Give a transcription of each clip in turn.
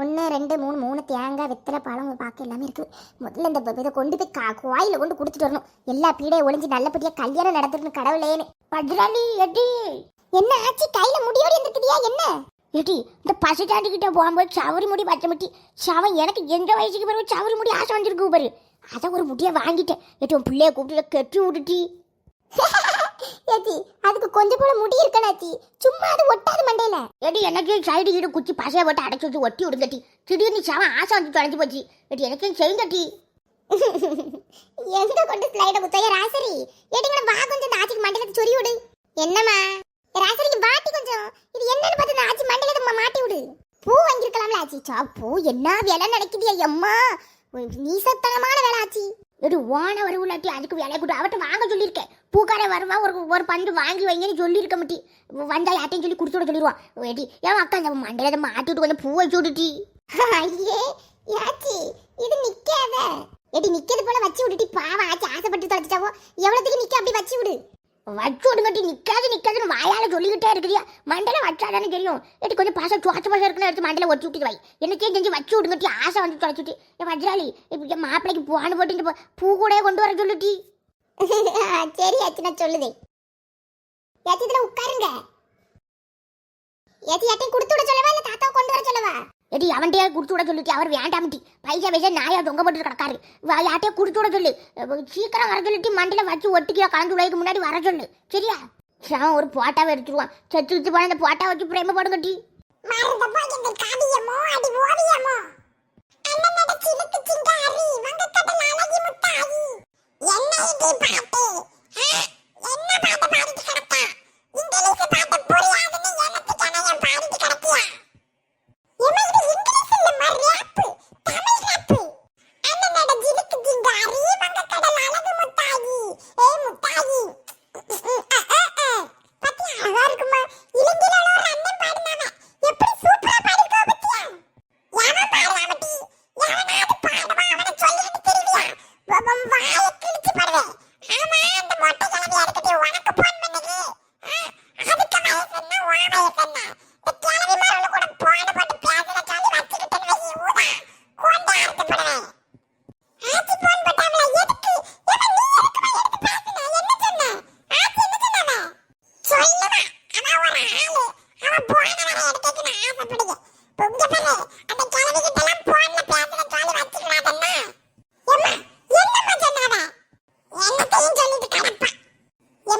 ஒன்று ரெண்டு மூணு மூணு தேங்காய் வெத்தலை பழம் பாக்கு எல்லாமே இருக்குது முதல்ல இந்த இதை கொண்டு போய் கா கோயிலில் கொண்டு கொடுத்துட்டு வரணும். எல்லா பீடையை ஒளிஞ்சு நல்லபடியாக கல்யாணம் நடத்துறதுன்னு கடவுளேன்னு. பஜ்ராலி எடி. என்ன ஆச்சு? கையில் முடியோடு இருந்துக்குதியா என்ன? எடி இந்த பசு தாண்டிக்கிட்ட போகும்போது சவரி முடி பச்சை முட்டி சவன் எனக்கு எந்த வயசுக்கு பிறகு சவரி முடி ஆசை வந்துருக்கு பாரு. அதை ஒரு முடியை வாங்கிட்டேன். எட்டி உன் பிள்ளைய கூப்பிட்டு கெட்டி விட்டுட்டி. ஏச்சி அதுக்கு கொஞ்சம் போல முடி இருக்கணாச்சி சும்மா அது ஒட்டாது மண்டையில. ஏடி எனக்கு சைடு கீடு குச்சி பசையை போட்டு அடைச்சு வச்சு ஒட்டி விடுங்கட்டி திடீர்னு சவன் ஆசை வந்து தொலைஞ்சு போச்சு. ஏடி எனக்கு செய்யுங்கட்டி எங்க கொண்டு ஸ்லைட குத்தைய ராசரி? எடிங்கட வா கொஞ்சம் இந்த ஆச்சிக்கு மண்டையில சொறி விடு. என்னம்மா? ராசரிக்கு வாட்டி கொஞ்சம். இது என்னன்னு பார்த்து இந்த ஆச்சி மண்டையில மாட்டி விடு. பூ வாங்கியிருக்கலாம்ல ஆச்சி. சா பூ என்ன வேலை நடக்குதியா அம்மா நீசத்தனமான வேலை ஆச்சி. ஒரு ஓன வருவுலாட்டி அதுக்கு வேலை கொடு அவட்ட வாங்க சொல்லியிருக்கேன். பூக்கார வருவா ஒரு ஒரு பண்டு வாங்கி வைங்கன்னு சொல்லியிருக்க மாட்டி. வந்தா யார்ட்டையும் சொல்லி கொடுத்து விட சொல்லிடுவான் ஏடி ஏன் அக்கா அந்த மண்டையில இதை மாட்டி விட்டு கொஞ்சம் பூ வச்சு விட்டுட்டி. ஐயே யாச்சி இது நிக்காத. எடி நிக்கிறது போல வச்சு விட்டுட்டி. பாவம் ஆச்சு ஆசைப்பட்டு தொலைச்சிட்டாவோ. எவ்வளவுக்கு நிக்க அப்படி வச்சு விடு. வச்சு விடுங்கட்டி நிக்காது நிக்காதுன்னு வாயால சொல்லிக்கிட்டே இருக்குதியா. மண்டையில வச்சாதானே தெரியும். எடி கொஞ்சம் பாசம் சுவாச்ச பாசம் இருக்குன்னு எடுத்து மண்டையில ஒட்டி விட்டு வை என்னத்தையும் செஞ்சு வச்சு விடுங்கட்டி ஆசை வந்து தொலைச்சிட்டு. என் வஜ்ராலி இப்ப என் மாப்பிளைக்கு பூவானு போட்டு போ- பூ கூட கொண்டு வர சொல்லுட்டி. சரி நான் சொல்லுதே யாச்சி இதுல உட்காருங்க. ஏத்தி யாட்டையும் கொடுத்து விட சொல்லவா? இல்ல தாத்தாவை கொண்டு வர சொல்லவா? எடி அவன்கிட்டயே கொடுத்து விட சொல்லிட்டு அவர் வேண்டாம்ட்டி பைசா பைசா நாயா தொங்க போட்டு கிடக்காரு. வா- யார்ட்டையும் கொடுத்து விட சொல்லு. சீக்கிரம் வர சொல்லிட்டு மண்டியில வச்சு ஒட்டிக்கிற கலந்து உலகைக்கு முன்னாடி வர சொல்லு. சரியா? அவன் ஒரு போட்டாவை எடுத்துருவான் செத்து வச்சு போன அந்த போட்டா வச்சு பிரேம போடுங்கட்டி என்ன இது பாட்டு என்ன பாட்டு பாடிட்டு கிடக்கா?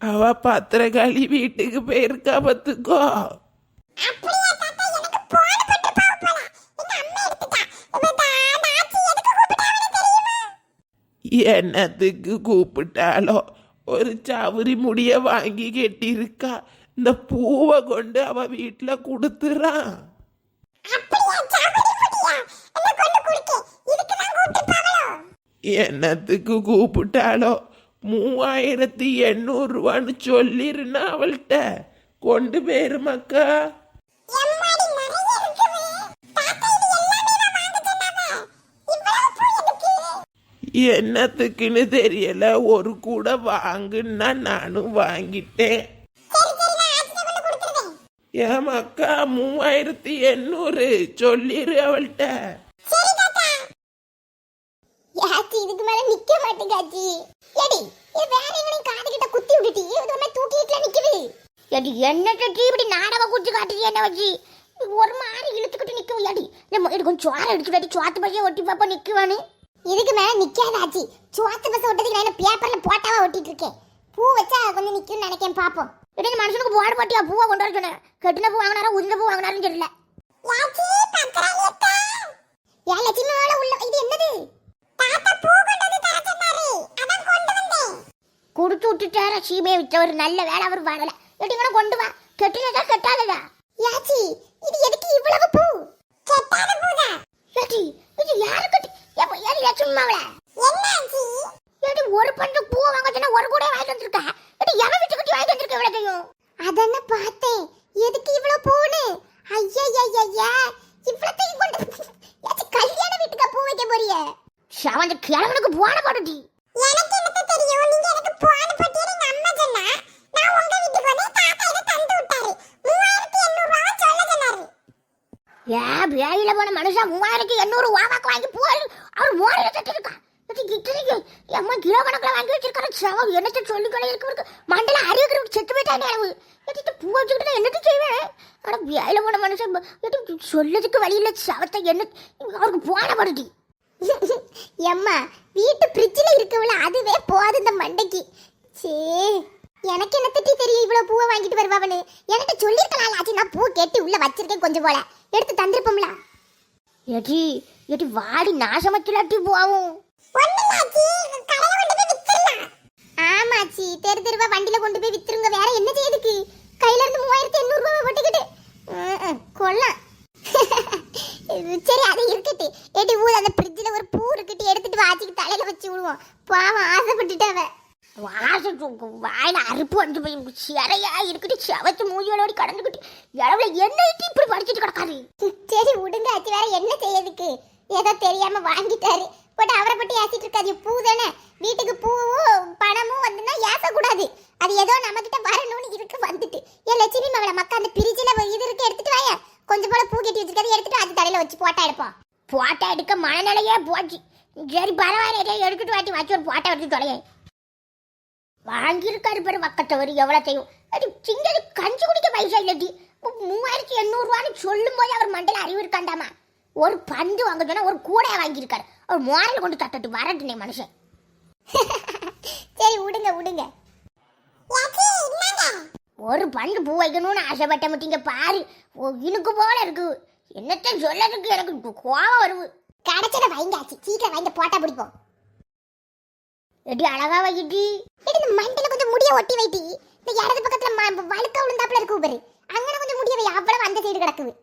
அவ பத்திரகாளி வீட்டுக்கு போயிருக்கா பத்துக்கோ என்னத்துக்கு கூப்பிட்டாலோ ஒரு சவுரி முடிய வாங்கி கட்டியிருக்கா. இந்த பூவை கொண்டு அவ வீட்டுல கொடுத்துறான் என்னத்துக்கு கூப்பிட்டாலோ மூவாயிரத்தி எண்ணூறு ரூபான்னு சொல்லிருந்தா அவள்கிட்ட. கொண்டு போயிரு மக்கா. என்னத்துக்குன்னு தெரியல. ஒரு கூட வாங்குன்னா நானும் வாங்கிட்டேன். ஏன் மக்கா மூவாயிரத்தி எண்ணூறு சொல்லிரு அவள்கிட்ட. ஆச்சி இதுக்கு மேல நிக்க மாட்டேங்காச்சி எடி இது வேற எங்கனையும் காது கிட்ட குத்தி விட்டுட்டி இது ஒரு தூக்கிட்டுல நிக்குது எடி என்ன டீ இப்படி நாடக குச்சி காட்டுது என்ன வச்சு ஒரு மாதிரி இழுத்துக்கிட்டு நிக்கும் எடி நம்ம இது கொஞ்சம் சோறு எடுத்து கட்டி சோத்து பசியை ஒட்டி பாப்பா நிக்குவானு இதுக்கு மேல நிக்காத ஆச்சி. சோத்து பசை ஒட்டதுக்கு நான் பேப்பர்ல போட்டாவா ஒட்டிட்டு இருக்கேன்? பூ வச்சா கொஞ்சம் நிக்கும்னு நினைக்கேன் பாப்போம். இடையில மனுஷனுக்கு போட போட்டியா? பூவை கொண்டு வர சொன்னேன். கெட்டின பூ வாங்கினாரா உதிர்ந்த பூ வாங்கினாருன்னு தெரியல. ஏன் லட்சுமி உள்ள இது என்னது? குடுத்து விட்டுட்டார சீமையை விட்டவர் நல்ல வேலை அவர் வரல. எட்டிங்கன கொண்டு வா. கெட்டினதா கெட்டாததா? யாச்சி இது எதுக்கு இவ்வளவு பூ? கெட்டாத பூதா. ஏட்டி இது யாரு கட்டி என்னாச்சு ஏடி ஒரு பஞ்சு பூ வாங்க சொன்னா ஒரு கூட வாங்கிட்டு வந்திருக்க? ஏடி எவன் வீட்டு கட்டி வாங்கிட்டு வந்திருக்க இவ்வளவு அதென்ன பார்த்தேன். எதுக்கு இவ்வளவு பூன்னு? ஐயா ஐயா ஐயா இவ்வளத்தையும் கொண்டு கல்யாண வீட்டுக்கு பூ வைக்க போறிய? சவஞ்ச கிழவனுக்கு போன போடுடி. எனக்கு என்னத்த தெரியும்? நீங்க எனக்கு போன போட்டியே எங்க அம்மா சொன்னா? நான் உங்க வீட்டுக்கு வந்து தாத்தா இத தந்து விட்டாரு. 3800 ரூபாய் சொல்ல சொன்னாரு. ஏ வேலையில போன மனுஷன் மூவாயிரத்தி எண்ணூறு வாவாக்கு வாங்கி பூ அவர் மோரையில தட்டிருக்கா இத்தனைக்கு அம்மா கிலோ கணக்கில் வாங்கி வச்சிருக்காரு சவம் என்னத்தை சொல்லிக்கொள்ள இருக்கு மண்டல அறிவுக்கு செத்து போயிட்டானே அளவு எட்டு பூ வச்சுக்கிட்டு என்னத்தை செய்வேன்? ஆனால் வேலை போன மனுஷன் எட்டு சொல்லதுக்கு வழி இல்லை சவத்தை என்ன அவருக்கு போன படுதி எம்மா வீட்டு ஃப்ரிட்ஜில் இருக்கவள அதுவே போதும் இந்த மண்டைக்கு. சே எனக்கு என்ன திட்டி தெரியும் இவ்வளவு பூவை வாங்கிட்டு வருவாவனு என்கிட்ட சொல்லிருக்கலாம் ஆச்சு நான் பூ கேட்டு உள்ள வச்சிருக்கேன் கொஞ்சம் போல. எடுத்து தந்திருப்போம்ல. எடி எடி வாடி நாசமத்திலாட்டி போவும் ஆமாச்சி தெரு தெருவா வண்டியில கொண்டு போய் வித்துருங்க வேற என்ன செய்யுதுக்கு கையில இருந்து மூவாயிரத்தி எண்ணூறு ரூபாய் போட்டுக்கிட்டு ம், ம், கொல்லாம் சரி அது இருக்கட்டு ஏடி ஊர் அந்த ஃப்ரிட்ஜில் ஒரு பூ இருக்கட்டு எடுத்துட்டு வாச்சிக்கு தலையில வச்சு விடுவோம் பாவம் ஆசைப்பட்டுட்டாவ வாச வாயில அறுப்பு வந்து போய் மூஞ்சியா இருக்கட்டும் சவத்து மூஞ்சியோட கடந்துக்கிட்டு எவ்வளவு என்ன இப்படி படிச்சுட்டு கிடக்காது சரி விடுங்க ஆச்சு வேற என்ன செய்யறதுக்கு? ஏதோ தெரியாம வாங்கிட்டாரு. போட்டு அவரை பற்றி ஏசிட்டு இருக்காது பூ தானே? வீட்டுக்கு பூவும் பணமும் வந்துன்னா ஏசக்கூடாது அது ஏதோ நம்ம கிட்ட வரணும்னு இருக்கு வந்துட்டு. ஏன் லட்சுமி மகளை மக்கா அந்த பிரிட்ஜில் இது இருக்கு எடுத்துட்டு வாங்க கொஞ்சம் போல பூ கட்டி வச்சிருக்கறது எடுத்துட்டு அது தலையில வச்சு போட்டா எடுப்போம் போட்டா எடுக்க மனநிலையே போச்சு. சரி பரவாயில்ல எடுக்கட்டு எடுத்துட்டு வாட்டி வச்சு ஒரு போட்டா எடுத்து தொலையே வாங்கியிருக்காரு பேர் பக்கத்தவர் எவ்வளோ செய்யும் அது சிங்கது கஞ்சி குடிக்க பைசா இல்லடி. மூவாயிரத்தி எண்ணூறுவான்னு சொல்லும் போது அவர் மண்டல அறிவு இருக்காண்டாமா? ஒரு பந்து வாங்க சொன்னா ஒரு கூடையை வாங்கியிருக்காரு. அவர் மோரில் கொண்டு தட்டட்டு வரட்டுனே மனுஷன். சரி விடுங்க விடுங்க. ஒரு பண்டு பூ வைக்கணும்னு ஆசைப்பட்ட மாட்டீங்க பாரு. இனுக்கு போல இருக்கு. என்னத்த சொல்லறதுக்கு எனக்கு கோவம் வருது. கிடைச்சத வைங்காச்சு சீக்கிரம் வைங்க போட்டா பிடிப்போம். எடி அழகா வைக்கிட்டி எடி இந்த மண்டல கொஞ்சம் முடிய ஒட்டி வைட்டி இந்த இடது பக்கத்துல வழுக்க விழுந்தாப்புல இருக்கு பாரு. அங்கன கொஞ்சம் முடிய வை அவ்வளவு அந்த சைடு கிடக்குது.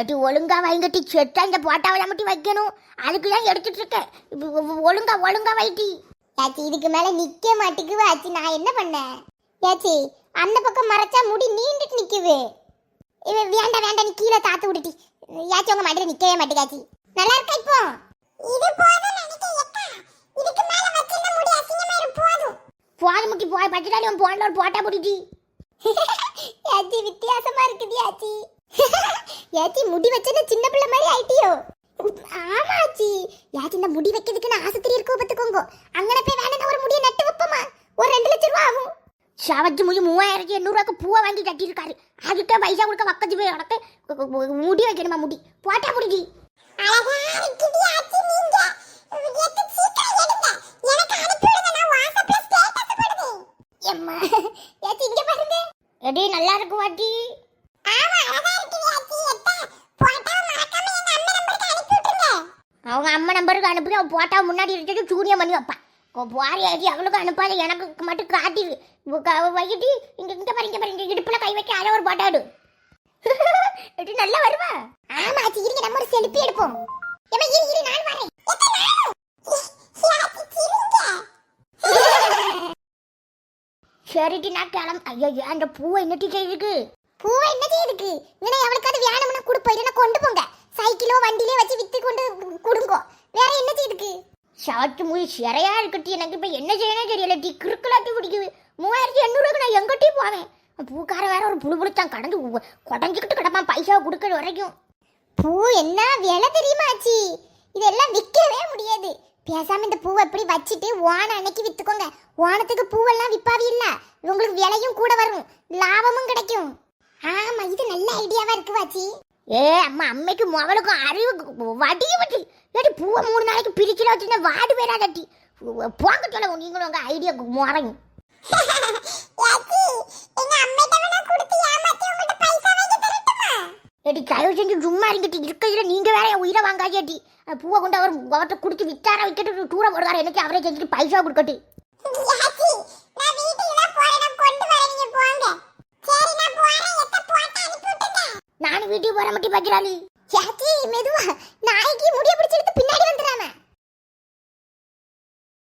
எடி ஒழுங்கா வைங்கட்டி செட்டா இந்த போட்டாவை மட்டும் வைக்கணும். அதுக்கு தான் எடுத்துட்டு இருக்கேன் ஒழுங்கா ஒழுங்கா வைட்டி ஏச்சி இதுக்கு மேல நிக்க மாட்டேங்குது ஆச்சி நான் என்ன பண்ணேன் ஏச்சி அந்த பக்கம் மறைச்சா முடி நீண்டுட்டு நிக்குது. இவ வேண்டாம் வேண்டாம் நீ கீழே தாத்து விட்டுட்டி. ஏச்சி உங்க மடியில நிக்கவே மாட்டேங்காச்சி. நல்லா இருக்கா இப்போ? இது போதும் நினைக்கிறேன் இதுக்கு மேல வச்சிருந்த முடி அசிங்கமாயிரும் போதும். போதும் முட்டி போய் பச்சைடாடி உன் போன்ல ஒரு போட்டா புடிட்டி ஏச்சி வித்தியாசமா இருக்குது ஏச்சி ஏச்சி முடி வச்சது சின்ன பிள்ளை மாதிரி ஆயிட்டியோ? ஆமாச்சி ஏச்சி இந்த முடி வைக்கிறதுக்கு நான் ஆஸ்பத்திரி இருக்கோ பார்த்துக்கோங்க அங்கன போய் வேணும்னா ஒரு முடியை நட்டு வைப்போமா? ஒரு ரெண்டு லட்சம் ரூபா ஆகும். சவத்து முடி மூவாயிரத்தி எண்ணூறுவாக்கு பூவை வாங்கி கட்டியிருக்காரு. அதுக்கே பைசா கொடுக்க பக்கத்து போய் உனக்கு முடி வைக்கணுமா முடி? போட்டா முடிடி எடி நல்லா இருக்கு வாட்டி அவங்க அம்மா நம்பருக்கு அனுப்பி அவன் போட்டா முன்னாடி எடுத்துட்டு சூனியம் பண்ணி வைப்பான் போறியாச்சு அவளுக்கு அனுப்பாத எனக்கு மட்டும் காட்டி வைக்கிட்டு இங்க இங்க பாரு இங்க பாரு இங்க இடுப்புல கை வைக்க அதை ஒரு போட்டாடு எப்படி நல்லா வருவா? ஆமா சரி இருங்க நம்ம ஒரு செல்ஃபி எடுப்போம். ஏமா இரு இரு நான் வரேன். சரிட்டி நான் கிளம்ப ஐயோ அந்த பூவை என்னட்டி செய்யுதுக்கு பூவை என்ன இருக்கு இங்கே எவளுக்கு அது வேணும்னா கொடுப்போம் இல்லைன்னா கொண்டு போங்க. சைக்கிளோ வண்டியிலே வச்சு வித்து கொண்டு கொடுங்கோ. வேற என்ன இருக்கு ஷார்ட் மூவி சிறையா இருக்கட்டி எனக்கு இப்போ என்ன செய்யணும் தெரியல. டி கிறுக்கலாட்டி பிடிக்குது மூவாயிரத்தி எண்ணூறுக்கு நான் எங்கிட்டையும் போவேன் பூக்கார வேற ஒரு புழு புழுத்தான் கடந்து குடஞ்சிக்கிட்டு கிடப்பான் பைசா கொடுக்கற வரைக்கும். பூ என்ன விலை தெரியுமா ஆச்சி? இதெல்லாம் விற்கவே முடியாது. பேசாம இந்த பூவை எப்படி வச்சுட்டு ஓன அன்னைக்கு வித்துக்கோங்க. ஓனத்துக்கு பூவெல்லாம் விற்பாவே இல்லை. உங்களுக்கு விலையும் கூட வரும். லாபமும் கிடைக்கும். ஆமா இது நல்ல ஐடியாவா இருக்கு வாச்சி ஏ அம்மா அம்மைக்கு முதலுக்கும் அறிவு வடிய வட்டி ஏடி பூவை மூணு நாளைக்கு பிரிக்கிற வச்சிருந்த வாடு பேரா தட்டி. போங்க சொல்ல நீங்களும் உங்க ஐடியா முறைங்க ஏடி தயவு செஞ்சு சும்மா இருங்கிட்டு இருக்கையில நீங்க வேற என் உயிரை வாங்காதியாட்டி பூவை கொண்டு அவர் அவர்கிட்ட குடிச்சு வித்தார வைக்கிட்டு டூரை போடுவார் எனக்கு அவரே செஞ்சுட்டு பைசா கொடுக்கட்டி. நானும் வீட்டுக்கு போற மட்டும் பஜ்ராலி யாச்சி மெதுவா. நாய்க்கு முடிய பிடிச்செடுத்து பின்னாடி வந்துடாம